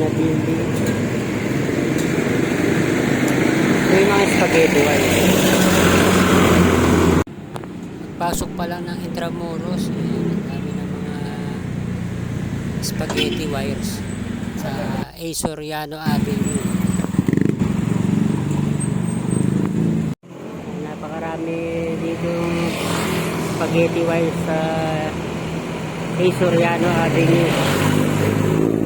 na building. Ito yung mga spaghetti wire. Pasok pa lang ng Intramuros, eh, ang dami ng mga spaghetti wires sa A. Soriano Avenue. Napakarami dito spaghetti wires sa A. Soriano Avenue.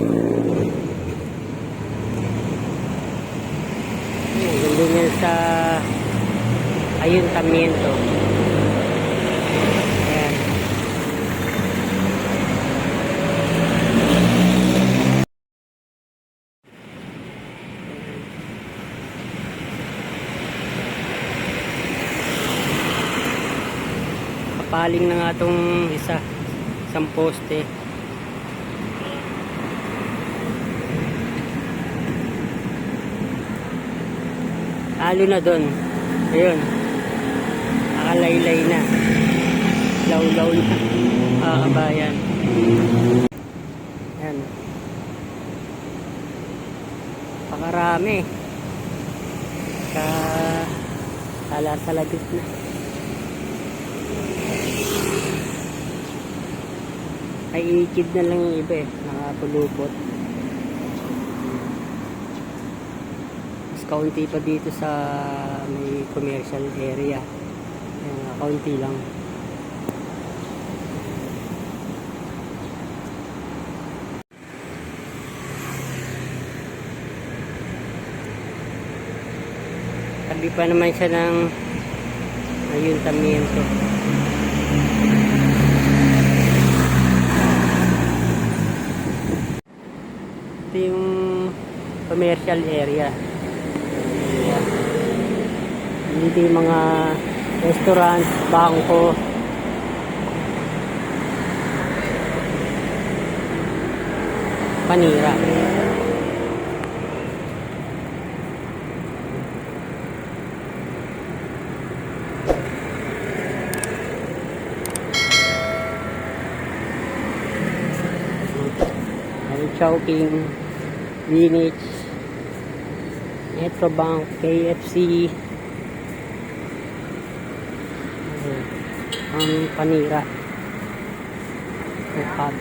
Ayan, Ganda niyan sa Ayuntamiento. Ayan. Kapaling na nga itong isa. Isang poste. Talo na doon. Ayun. Nakalaylay na. Law-law na. Mga kabayan. Ayan. Pakarami. Ka salar-salabit na. Ay ikid na lang yung iba eh. Nakapulupot. Kaunti pa dito sa may commercial area. Ayan, kaunti lang. Tabi pa naman siya ng ayuntamiento. Ito yung commercial area. Dito yung mga restaurants, bangko. Panira. Chowking, Greenwich, Metrobank, KFC, ang panira. May pub.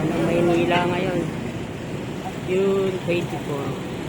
Ano Maynila ngayon? June 24.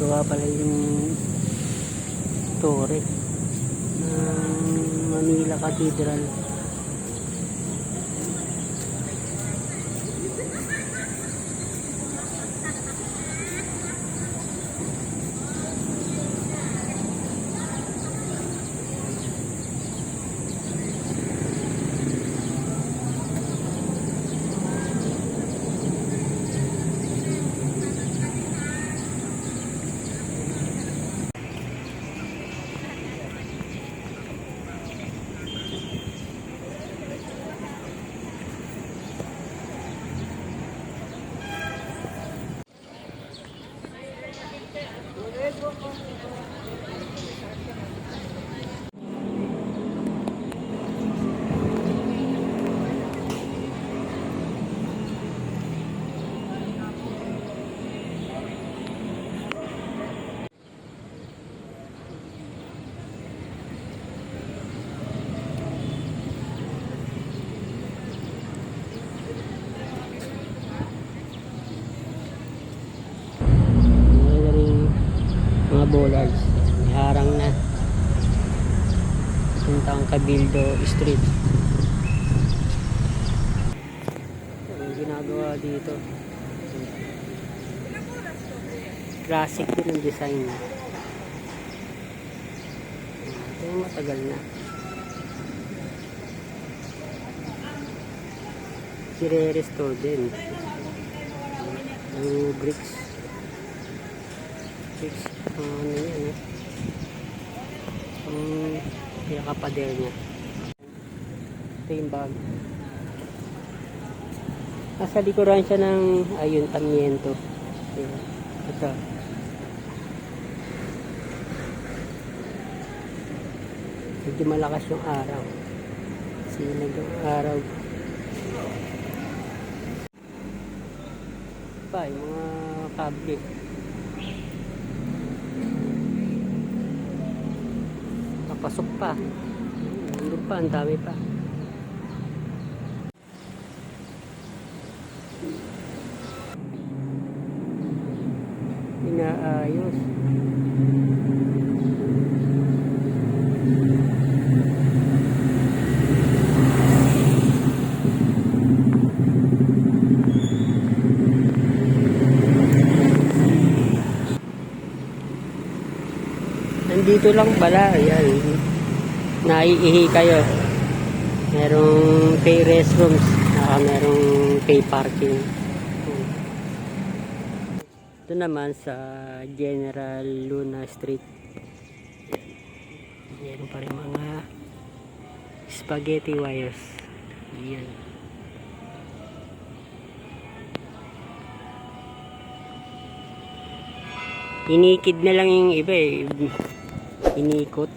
Nagawa pala yung tore ng Manila Cathedral. Cabildo Street. Ang ginagawa dito. Classic din ang design. Ito yung matagal na. Sire-restore din. Yung bricks. Bricks. Ang ano yan eh. Ang pinakapader niya. Ito yung bag. Nasa likuran siya ng ayuntamiento. Ayan. Ito. Medyo malakas yung araw. Sinag yung araw. Pa, yung mga kable. Napasok pa. Nandun pa, ang dami pa. Inaayos. Nandito lang pala, ayan. Naiihi kayo. Merong pay restrooms, saka merong pay parking. Ito naman sa General Luna Street. Meron pa rin mga spaghetti wires. Yan. Inikid na lang yung iba eh. Inikot.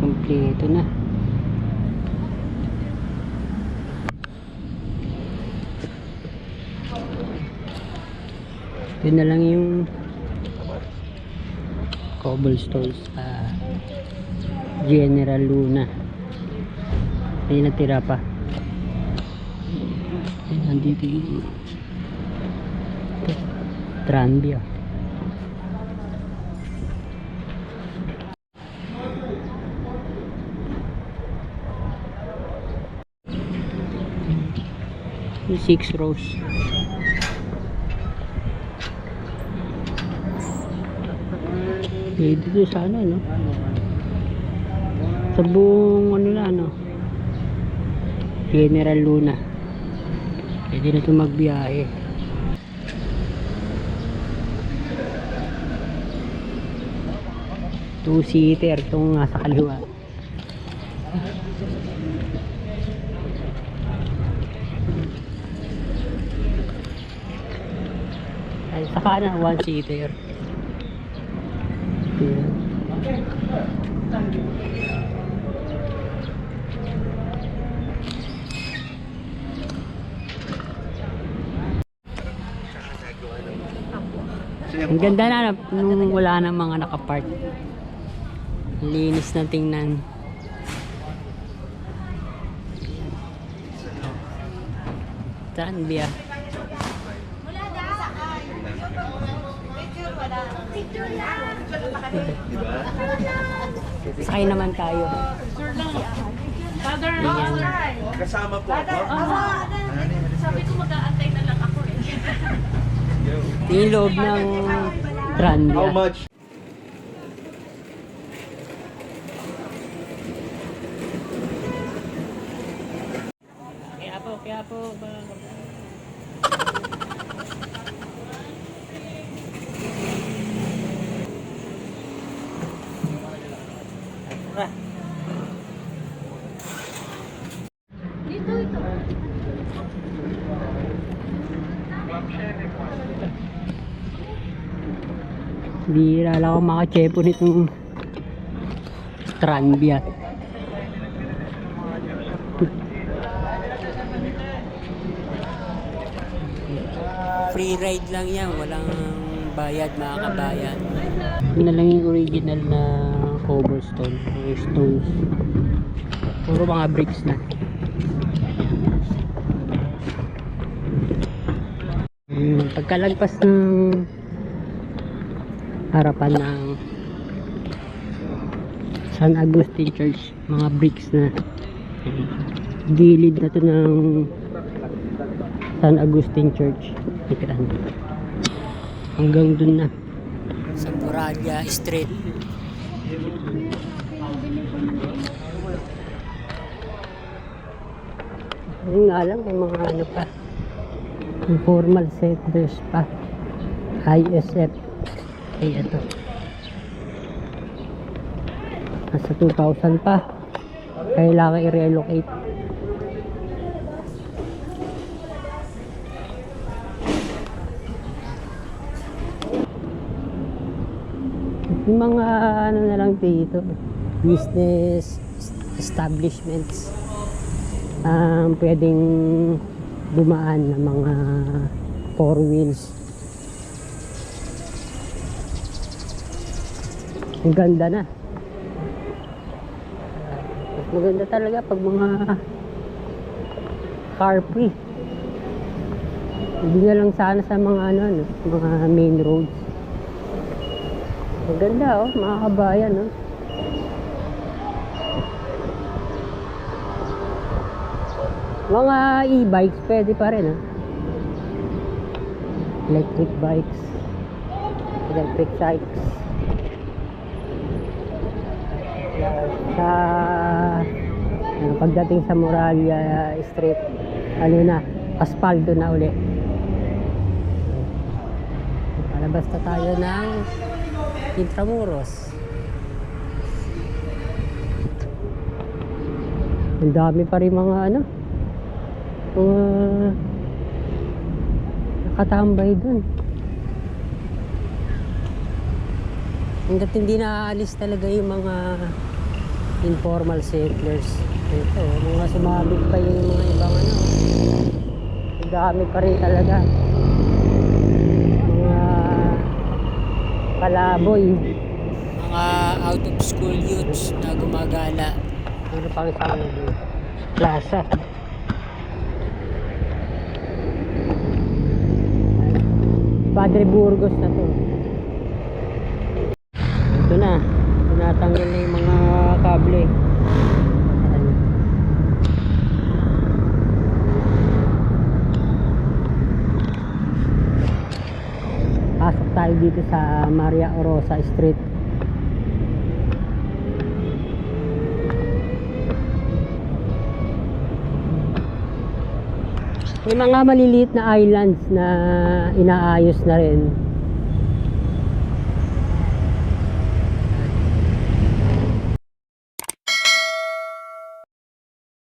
Kompleto na. Ito na lang yung cobblestones sa General Luna. May natira pa. Ayun, nandito yung. Yung six rows. Eh, dito sana, no? Sa buong, ano na, ano? General Luna. Pwede na ito magbiyahe. Two-seater itong nasa kaliwa. Ay, sa kanan, one-seater. Ayan. Ang ganda na nung wala nang mga nakapark. Linis na tingnan. Tranvia. Sakay naman tayo. Father, Ayan. Kasama po ako. sabi ko mag-aantay na lang ako eh. Yung loob ng Tranvia. How much? Kaya po, kaya po. Ba... Bihira lang ako makachepo nitong Tranbia. Free ride lang yan, walang bayad mga kabayan. Yun na lang yung original na cobblestone or stones. Puro mga bricks na. Hmm, pagkalagpas ng harapan ng San Agustin Church, mga bricks na gilid na to ng San Agustin Church. Ito Hanggang dun na. Sa Muralla Street. Yun nga lang, may mga ano pa. Informal settlers pa. ISF. Ay, ito. Nasa 2,000 pa. Kailangan i-relocate. Yung mga ano na lang dito, business establishments um, pwedeng dumaan ng mga four wheels. Ang ganda na. Mas maganda talaga pag mga car free. Hindi na lang sana sa mga ano, ano mga main roads. Ang ganda oh, mga kabayan oh. Mga e-bikes pwede pa rin ah. Electric bikes. Electric bikes. Sa ano, pagdating sa Moralia Street, ano na, aspalto na uli. Palabas na tayo ng Intramuros. Ang dami pa rin mga ano, mga nakatambay dun. Hanggat hindi naaalis talaga yung mga informal settlers. Ito, mga sumabit pa yung mga ibang ano. Dami pa rin talaga. Mga palaboy. Mga out of school youths na gumagala. Ano pang isang plaza. Padre Burgos na to. Tayo dito sa Maria Orosa Street. May mga maliliit na islands na inaayos na rin.